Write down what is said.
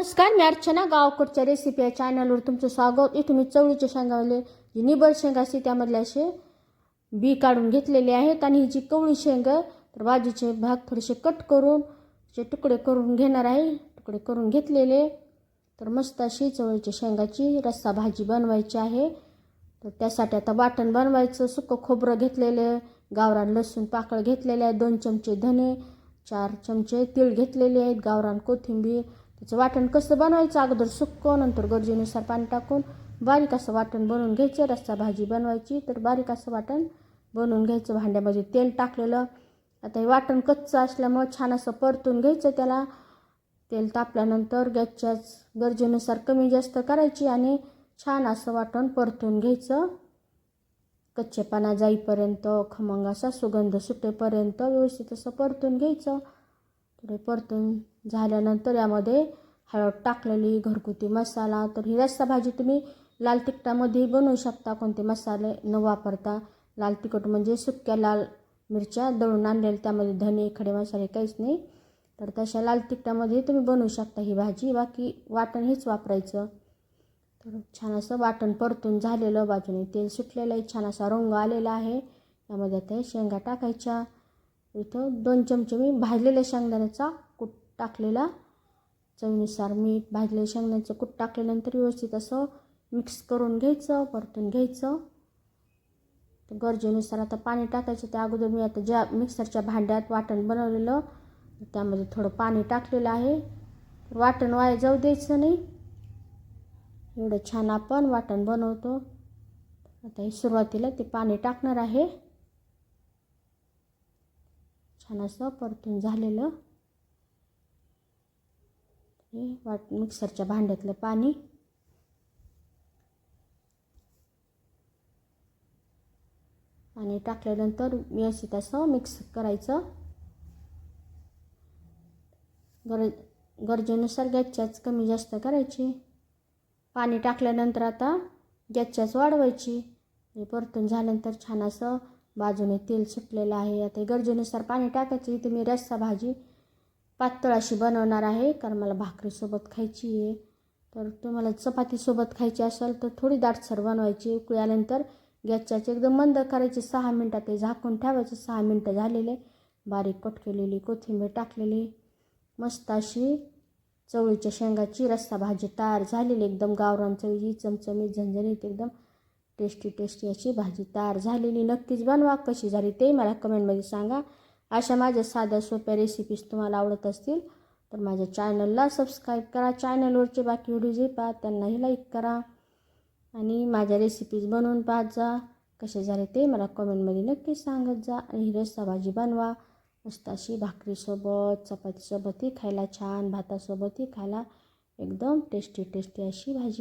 नमस्कार मी अर्चना गावकडच्या रेसिपी या चॅनलवर तुमचं स्वागत. इथून मी चवळीचे शेंगावले जी निबळ शेंगा असते त्यामधले असे बी काढून घेतलेले आहेत. आणि ही जी कवळी शेंग तर बाजूचे भाग थोडेसे कट करून असे तुकडे करून घेणार आहे. तुकडे करून घेतलेले. तर मस्त अशी चवळीच्या शेंगाची रस्सा भाजी बनवायची आहे. तर त्यासाठी आता वाटण बनवायचं. सुकं खोबरं घेतलेलं गावरान लसूण पाकळ घेतलेले आहे दोन चमचे धने चार चमचे तीळ घेतलेले आहेत गावरान कोथिंबीर त्याचं वाटण कसं बनवायचं? अगोदर सुक्कं नंतर गरजेनुसार पाणी टाकून बारीक असं वाटण बनवून घ्यायचं. रस्सा भाजी बनवायची तर बारीक असं वाटण बनवून घ्यायचं. भांड्यामध्ये तेल टाकलेलं. आता हे वाटण कच्चं असल्यामुळं छान असं परतून घ्यायचं त्याला. तेल तापल्यानंतर गॅसच्याच गरजेनुसार कमी जास्त करायची आणि छान असं वाटण परतून घ्यायचं. कच्चेपणा जाईपर्यंत खमंग असा सुगंध सुटेपर्यंत व्यवस्थित असं परतून घ्यायचं. थोडे परतून झाल्यानंतर यामध्ये हळद टाकलेली घरगुती मसाला. तर ही रस्सा भाजी तुम्ही लाल तिखटामध्येही बनवू शकता. कोणते मसाले न वापरता. लाल तिखट म्हणजे सुक्या लाल मिरच्या दळून आणलेल्या. त्यामध्ये धने खडे मसाले काहीच नाही. तर तशा लाल तिखटामध्ये तुम्ही बनवू शकता ही भाजी. बाकी वाटण हेच वापरायचं. तर छान असं वाटण परतून झालेलं. बाजूने तेल सुटलेलं आहे. छान असा रंग आलेला आहे. यामध्ये आता शेंगा टाकायच्या. इथं दोन चमचे मी भाजलेल्या शेंगदाण्याचा कूट टाकलेला. चवीनुसार मीठ भाजलेल्या शेंगदाण्याचं कूट टाकल्यानंतर व्यवस्थित असं मिक्स करून घ्यायचं परतून घ्यायचं. तर गरजेनुसार आता पाणी टाकायचं. त्या अगोदर मी आता ज्या मिक्सरच्या भांड्यात वाटण बनवलेलं त्यामध्ये थोडं पाणी टाकलेलं आहे. वाटण वाया जाऊ द्यायचं नाही. एवढं छान आपण वाटण बनवतो. आता हे सुरुवातीला ते पाणी टाकणार आहे. छान असं परतून झालेलं. हे वाट मिक्सरच्या भांड्यातलं पाणी. पाणी टाकल्यानंतर व्यवस्थित असं मिक्स करायचं. गर गरजेनुसार गॅसच्याच कमी जास्त करायची. पाणी टाकल्यानंतर आता गॅसच्याच वाढवायची. परतून झाल्यानंतर छान असं बाजूने तेल सुटलेलं आहे. आता गरजेनुसार पाणी टाकायचं. इथे मी रस्सा भाजी पातळ अशी बनवणार आहे. कारण मला भाकरीसोबत खायची आहे. तर तुम्हाला चपातीसोबत खायची असेल तर थोडी दाटसर बनवायची. उकळी आल्यानंतर गॅसच्याची एकदम मंद करायची. सहा मिनटात ते झाकून ठेवायचं. सहा मिनटं झालेले. बारीक कट केलेली कोथिंबीर टाकलेली. मस्त अशी चवळीच्या शेंगाची रस्सा भाजी तयार झालेली. एकदम गावरान चवळी चमचमीत झणझणीत एकदम टेस्टी टेस्टी अशी भाजी तयार झालेली. नक्कीच बनवा कशी झाली ते मला कमेंटमध्ये सांगा. अशा माझ्या साध्या सोप्या रेसिपीज तुम्हाला आवडत असतील तर माझ्या चॅनलला सबस्क्राईब करा. चॅनलवरचे बाकी व्हिडिओ जे त्यांनाही लाईक करा. आणि माझ्या रेसिपीज बनवून पाहत जा. कसे झाले ते मला कमेंटमध्ये नक्कीच सांगत जा. आणि ही रस्सा भाजी बनवा. मस्त अशी भाकरीसोबत चपातीसोबतही खायला छान भातासोबतही खायला एकदम टेस्टी टेस्टी अशी भाजी.